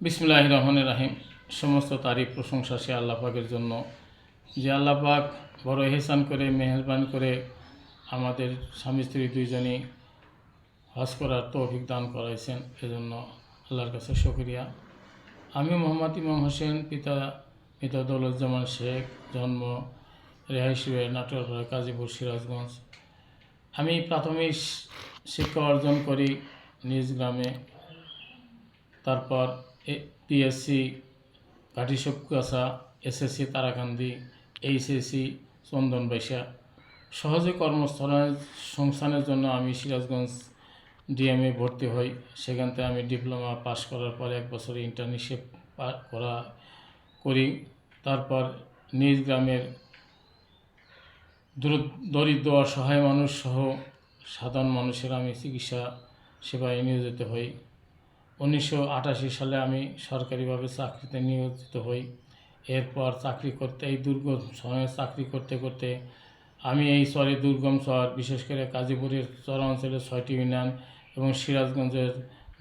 বিসমুল্লাহ রহমানের রাহিম সমস্ত তারিফ প্রশংসা সে আল্লাহ পাকের জন্য। যে আল্লাহ পাক বড় এহসান করে, মেহরবান করে আমাদের স্বামী স্ত্রী দুইজনই হজ করার তৌফিক দান করাইছেন, এজন্য আল্লাহর কাছে শুকরিয়া। আমি মোহাম্মদ ইমাম হোসেন, পিতা পিতা দৌলতজামান শেখ, জন্ম রেহাইশুয়ে, নাটোরপাড়া, কাজীপুর, সিরাজগঞ্জ। আমি প্রাথমিক শিক্ষা অর্জন করি নিজ গ্রামে। তারপর পিএসসি ঘাটিশকুয়াশা এসএসসি তারাকান্দি এইচএসসি বাইশা সহজে কর্মস্থলের সংস্থানের জন্য আমি সিরাজগঞ্জ ডিএমএ ভর্তি হই। সেখান থেকে আমি ডিপ্লোমা পাশ করার পর এক বছর ইন্টার্নশিপ করা করি। তারপর নিজ গ্রামের দূর- দরিদ্র, অসহায় মানুষ সহ সাধারণ মানুষের আমি চিকিৎসা সেবায় নিয়োজিত হই। উনিশশো আটাশি সালে আমি সরকারিভাবে চাকরিতে নিয়োজিত হই। এরপর চাকরি করতে, এই দুর্গম সময়ে চাকরি করতে করতে আমি এই শহরে দুর্গম শহর, বিশেষ করে কাজীপুরের চর অঞ্চলের ছয়টি ইউনিয়ন এবং সিরাজগঞ্জের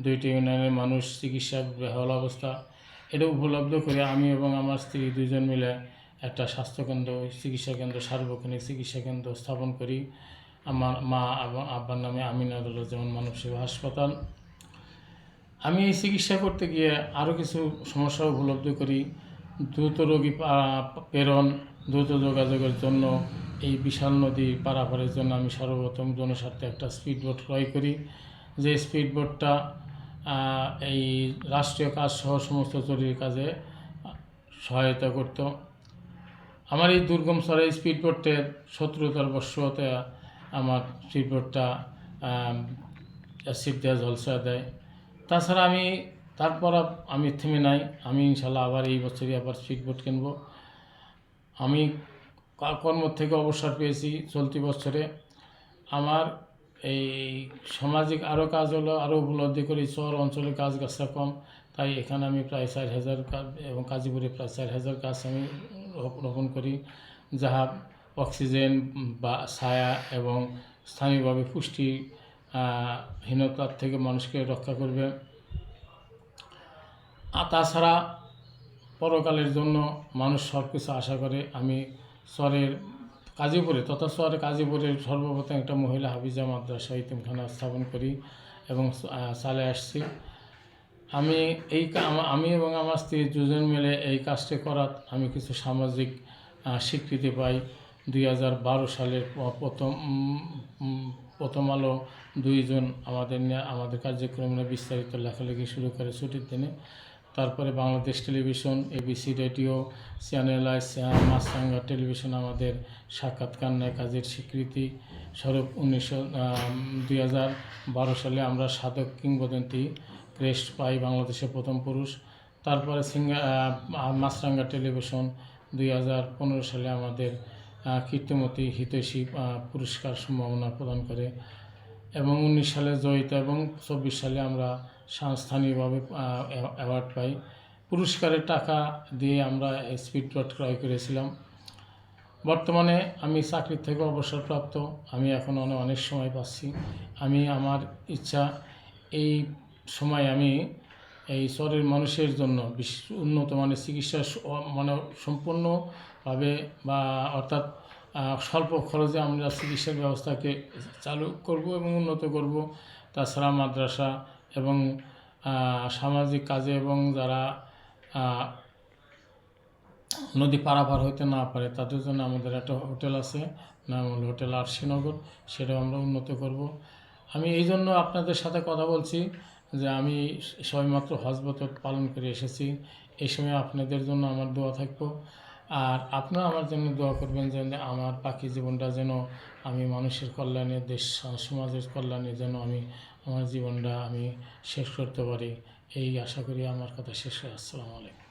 দুইটি ইউনিয়নের মানুষ চিকিৎসা বেহাল অবস্থা। এটা উপলব্ধ করে আমি এবং আমার স্ত্রী দুজন মিলে একটা স্বাস্থ্যকেন্দ্র চিকিৎসা কেন্দ্র সার্বক্ষণিক চিকিৎসা কেন্দ্র স্থাপন করি। আমার মা এবং আব্বার নামে আমিনাদুল্লাহ যেমন মানব সেবা হাসপাতাল। আমি এই চিকিৎসা করতে গিয়ে আরও কিছু সমস্যা উপলব্ধি করি। দ্রুত রোগী প্রেরণ, দ্রুত যোগাযোগের জন্য এই বিশাল নদী পারাপারের জন্য আমি সর্বপ্রথম জনস্বার্থে একটা স্পিড বোট ক্রয় করি। যে স্পিড বোটটা এই রাষ্ট্রীয় কাজ সহ সমস্ত জরুরি কাজে সহায়তা করতো। আমার এই দুর্গম স্তরে স্পিড বোটের সত্তরতর বর্ষ আমার স্পিড বোটটা অ্যাসিড দেওয়া জলসা দেয়। তাছাড়া আমি তারপর আমি থেমে নাই। আমি ইনশাল্লাহ আবার এই বছরই আবার স্পিড বোট কিনবো। আমি কর্ম থেকে অবসর পেয়েছি চলতি বছরে। আমার এই সামাজিক আরও কাজ হলো আরও উপলব্ধি করি শহর অঞ্চলে গাছ গাছটা কম। তাই এখানে আমি প্রায় চার হাজার এবং কাজীপুরে প্রায় চার হাজার গাছ আমি রোপণ করি, যাহা অক্সিজেন বা ছায়া এবং স্থানীয়ভাবে পুষ্টি হীনতার থেকে মানুষকে রক্ষা করবে। আর তাছাড়া পরকালের জন্য মানুষ সব কিছু আশা করে। আমি শহরের কাজীপুরে, তথা শহরে কাজীপুরের সর্বপ্রথম একটা মহিলা হাফিজা মাদ্রাসা ইতিমখানা স্থাপন করি এবং চালে আসছি। আমি এই আমি এবং আমার স্ত্রী দুজন মিলে এই কাজটি করার আমি কিছু সামাজিক স্বীকৃতি পাই। দুই হাজার বারো সালের প্রথম প্রথম আলো দুইজন আমাদের নিয়ে আমাদের কার্যক্রম নিয়ে বিস্তারিত লেখালেখি শুরু করে ছুটির দিনে। তারপরে Bangladesh television ABC radio, channel মাসাঙ্গা television আমাদের সাক্ষাৎকার নেয় কাজের স্বীকৃতি স্বরূপ উনিশশো দুই সালে আমরা সাধক কিংবদন্তি ক্রেস্ট পাই বাংলাদেশের প্রথম পুরুষ। তারপরে সিঙ্গা মাছরাঙ্গা টেলিভিশন দুই হাজার পনেরো সালে আমাদের কীর্তিমতী হিতৈষী পুরস্কার সম্ভাবনা প্রদান করে। এবং উনিশ সালে জয়িতা এবং চব্বিশ সালে আমরা স্থানীয়ভাবে অ্যাওয়ার্ড পাই। পুরস্কারের টাকা দিয়ে আমরা স্পিড বোট ক্রয় করেছিলাম। বর্তমানে আমি চাকরির থেকে অবসরপ্রাপ্ত। আমি এখন অনেক সময় পাচ্ছি। আমি আমার ইচ্ছা, এই সময় আমি এই শহরের মানুষের জন্য উন্নত মানের চিকিৎসা মানে সম্পূর্ণভাবে বা অর্থাৎ স্বল্প খরচে আমরা চিকিৎসার ব্যবস্থাকে চালু করব এবং উন্নত করব। তাছাড়া মাদ্রাসা এবং সামাজিক কাজে এবং যারা নদী পারাপার হইতে না পারে তাদের জন্য আমাদের একটা হোটেল আছে, নাম হলো হোটেল আরশিনগর সেটাও আমরা উন্নত করব। আমি এই জন্য আপনাদের সাথে কথা বলছি। যে আমি সবেমাত্র হজবত পালন করে এসেছি। এই সময় আপনাদের জন্য আমার দোয়া থাকব। আর আপনারা আমার জন্য দোয়া করবেন যেন আমার পাখি জীবনটা যেন আমি মানুষের কল্যাণে, দেশ, সমাজের কল্যাণে যেন আমি আমার জীবনটা আমি শেষ করতে পারি। এই আশা করি আমার কথা শেষ হয়। আসসালামু আলাইকুম।